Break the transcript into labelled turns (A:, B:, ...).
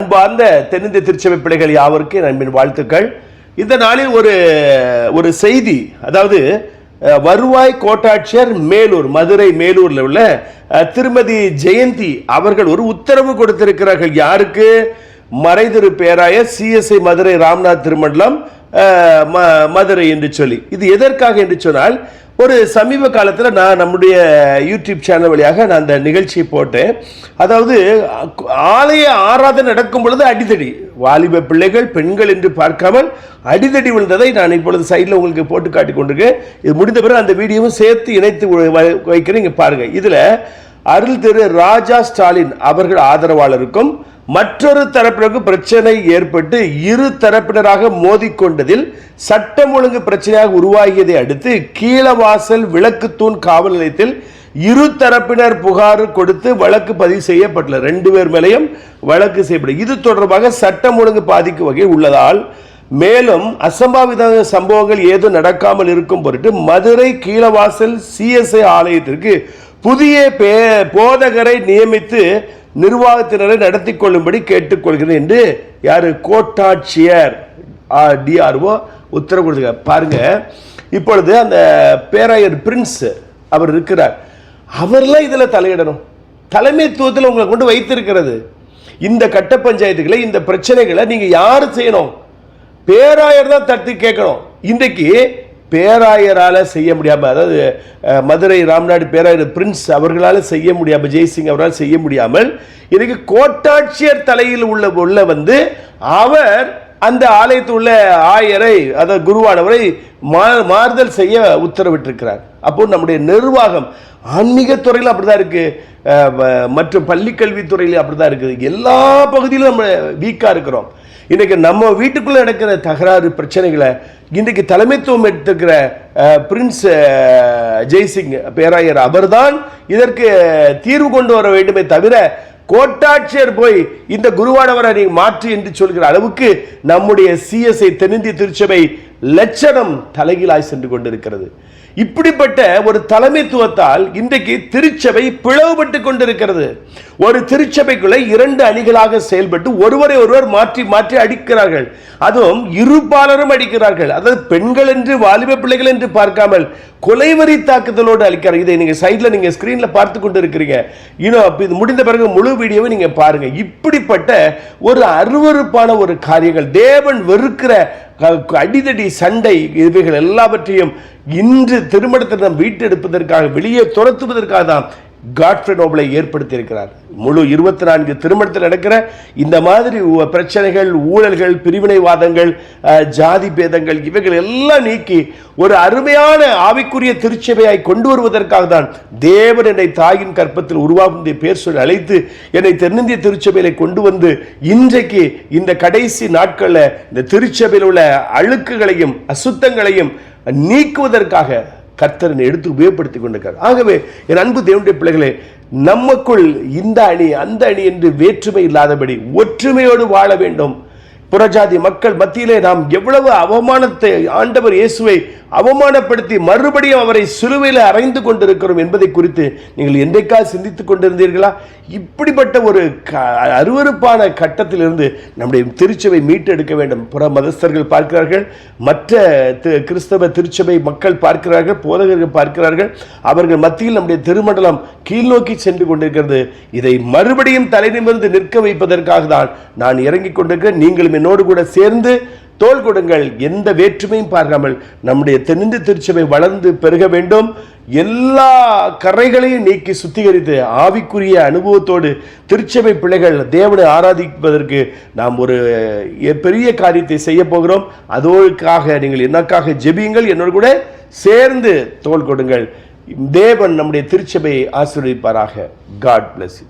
A: அன்பார்ந்த தென்னிந்திய திருச்சபை பிள்ளைகள் யாவருக்கு நண்பின் வாழ்த்துக்கள். இந்த நாளில் ஒரு ஒரு செய்தி அதாவது வருவாய் கோட்டாட்சியர் மேலூர் மதுரை மேலூர்ல உள்ள திருமதி ஜெயந்தி அவர்கள் ஒரு உத்தரவு கொடுத்திருக்கிறார்கள். யாருக்கு? மறைதிரு பேராய சிஎஸ்ஐ மதுரை ராம்நாத் திருமண்டலம் ம- மதுரை என்று சொல்லி. இது எதற்காக என்று சொன்னால் ஒரு சமீப காலத்தில் நான் நம்முடைய யூடியூப் சேனல் வழியாக நான் அந்த நிகழ்ச்சியை போட்டேன். அதாவது ஆலய ஆராதனை நடக்கும் பொழுது அடிதடி. வாலிப பிள்ளைகள் பெண்கள் என்று பார்க்காமல் அடிதடி விழுந்ததை நான் இப்பொழுது சைடில் உங்களுக்கு போட்டு காட்டி கொண்டிருக்கேன். இது முடிந்த பிறகு அந்த வீடியோவும் சேர்த்து இணைத்து வைக்கிறேன் இங்கே பாருங்கள் இதில் அருள் திரு ராஜா ஸ்டாலின் அவர்கள் ஆதரவாளருக்கும் மற்றொரு தரப்பினருக்கு பிரச்சனை ஏற்பட்டு இரு தரப்பினராக மோதிக்கொண்டதில் சட்டம் ஒழுங்கு பிரச்சனையாக உருவாகியதை அடுத்து கீழவாசல் விளக்குத்தூண் காவல் நிலையத்தில் இரு தரப்பினர் புகார் கொடுத்து வழக்கு பதிவு செய்யப்பட்டுள்ளது ரெண்டு பேர் மேலேயும் வழக்கு செய்யப்படும் இது தொடர்பாக சட்டம் ஒழுங்கு பாதிக்கும் வகை உள்ளதால் மேலும் அசம்பாவித சம்பவங்கள் ஏதும் நடக்காமல் இருக்கும் பொருட்டு மதுரை கீழவாசல் சிஎஸ்ஐ ஆலயத்திற்கு புதிய பே- போதகரை நியமித்து நிர்வாகத்தினரை நடத்தி கொள்ளும்படி கேட்டுக்கொள்கிறேன் என்று யார் கோட்டாட்சியர் டிஆர்ஓ உத்தரவு கொடுத்துருக்கார். பாருங்க. இப்பொழுது அந்த பேராயர் பிரின்ஸ் அவர் இருக்கிறார். அவர்லாம் இதில் தலையிடணும். தலைமைத்துவத்தில் உங்களை கொண்டு வைத்திருக்கிறது. இந்த கட்ட பஞ்சாயத்துக்களை இந்த பிரச்சனைகளை நீங்கள் யார் செய்யணும்? பேராயர் தான் தட்டி கேட்கணும். இன்றைக்கு பேராயரால் செய்ய முடியாமல் அதாவது மதுரை ராம்நாடு பேராயர் பிரின்ஸ் அவர்களால் செய்ய முடியாமல் ஜெய்சிங் அவரால் செய்ய முடியாமல் இன்னைக்கு கோட்டாட்சியர் தலையில் உள்ள உள்ள வந்து அவர் அந்த ஆலயத்தில் உள்ள ஆயரை அதாவது குருவானவரை மா- மாறுதல் செய்ய உத்தரவிட்டிருக்கிறார். அப்போ நம்முடைய நிர்வாகம் ஆன்மீக துறையில் அப்படி தான் இருக்குது மற்றும் பள்ளிக்கல்வித்துறையிலும் அப்படி அப்படிதான் இருக்குது. எல்லா பகுதியிலும் நம்ம வீக்காக இருக்கிறோம். இன்னைக்கு நம்ம வீட்டுக்குள்ளே நடக்கிற தகராறு பிரச்சனைகளை இன்றைக்கு தலைமைத்துவம் எடுத்துக்கிற பிரின்ஸ் ஜெய்சிங் பேராயர் அவர்தான் இதற்கு தீர்வு கொண்டு வர வேண்டுமே தவிர கோட்டாட்சியர் போய் இந்த குருவானவரை நீ மாற்று என்று சொல்கிற அளவுக்கு நம்முடைய சிஎஸ்ஐ தென்னிந்திய திருச்சபை லட்சணம் தலைகீழாய் சென்று கொண்டிருக்கிறது. இப்படிப்பட்ட ஒரு தலைமைத்துவத்தால் இன்றைக்கு திருச்சபை பிளவுபட்டு கொண்டிருக்கிறது. ஒரு திருச்சபைக்குள்ள இரண்டு அணிகளாக செயல்பட்டு ஒருவரை ஒருவர் மாற்றி மாற்றி அடிக்கிறார்கள். அதுவும் இருபாலரும் அடிக்கிறார்கள். அதாவது பெண்கள் என்று வாலிப பிள்ளைகள் என்று பார்க்காமல் கொலைவரி தாக்குதலோடு அளிக்கிறார் இதை நீங்க சைட்ல நீங்க ஸ்கிரீன்ல பார்த்து கொண்டு இருக்கிறீங்க இன்னும் அப்ப இது முடிந்த பிறகு முழு வீடியோவை நீங்க பாருங்க. இப்படிப்பட்ட ஒரு அருவருப்பான ஒரு காரியங்கள் தேவன் வெறுக்கிற அடிதடி சண்டை இவைகள் எல்லாவற்றையும் இன்று திருமணத்தை நாம் வீட்டெடுப்பதற்காக வெளியே துரத்துவதற்காக தான் காட்ஃப்ரே நோபலை ஏற்படுத்தி இருக்கிறார் முழு இருபத்தி நான்கு திருமணத்தில் நடக்கிற இந்த மாதிரி பிரச்சனைகள் ஊழல்கள் பிரிவினைவாதங்கள் ஜாதி பேதங்கள் இவைகள் எல்லாம் நீக்கி ஒரு அருமையான ஆவிக்குரிய திருச்சபையாய் கொண்டு வருவதற்காக தான் தேவன் என்னை தாயின் கற்பத்தில் உருவாகும் பேர் சொல்லி அழைத்து என்னை தென்னிந்திய திருச்சபையில கொண்டு வந்து இன்றைக்கு இந்த கடைசி நாட்களில் இந்த திருச்சபையில் உள்ள அழுக்குகளையும் அசுத்தங்களையும் நீக்குவதற்காக கர்த்தரனை எடுத்து உபயோகப்படுத்திக் கொண்டிருக்கிறார் ஆகவே என் அன்பு தேவனுடைய பிள்ளைகளே நமக்குள் இந்த அணி அந்த அணி என்று வேற்றுமை இல்லாதபடி ஒற்றுமையோடு வாழ வேண்டும். புறஜாதி மக்கள் மத்தியிலே நாம் எவ்வளவு அவமானத்தை ஆண்டவர் இயேசுவை அவமானப்படுத்தி மறுபடியும் அவரை சிலுவையில் அறைந்து கொண்டிருக்கிறோம் என்பதை குறித்து நீங்கள் என்றைக்கா சிந்தித்துக் கொண்டிருந்தீர்களா? இப்படிப்பட்ட ஒரு க- அருவருப்பான கட்டத்திலிருந்து நம்முடைய திருச்சபை மீட்டெடுக்க வேண்டும். புற மதஸ்தர்கள் பார்க்கிறார்கள் மற்ற கிறிஸ்தவ திருச்சபை மக்கள் பார்க்கிறார்கள் போதகர்கள் பார்க்கிறார்கள். அவர்கள் மத்தியில் நம்முடைய திருமண்டலம் கீழ்நோக்கி சென்று கொண்டிருக்கிறது. இதை மறுபடியும் தலை நிமிர்ந்து நிற்க வைப்பதற்காக தான் நான் இறங்கிக் கொண்டிருக்கிறேன். நீங்களும் என்னோடு கூட சேர்ந்து தோல் கொடுங்கள். எந்த வேற்றுமையும் பார்க்காமல் நம்முடைய தென்னிந்திய திருச்சபை வளர்ந்து பெருக வேண்டும். எல்லா கரைகளையும் நீக்கி சுத்திகரித்து ஆவிக்குரிய அனுபவத்தோடு திருச்சபை பிள்ளைகள் தேவனை ஆராதிப்பதற்கு நாம் ஒரு பெரிய காரியத்தை செய்ய போகிறோம். அதோக்காக நீங்கள் எனக்காக ஜெபியுங்கள். என்னோடு கூட சேர்ந்து தோள் கொடுங்கள். தேவன் நம்முடைய திருச்சபையை ஆசீர்வதிப்பாராக. God bless you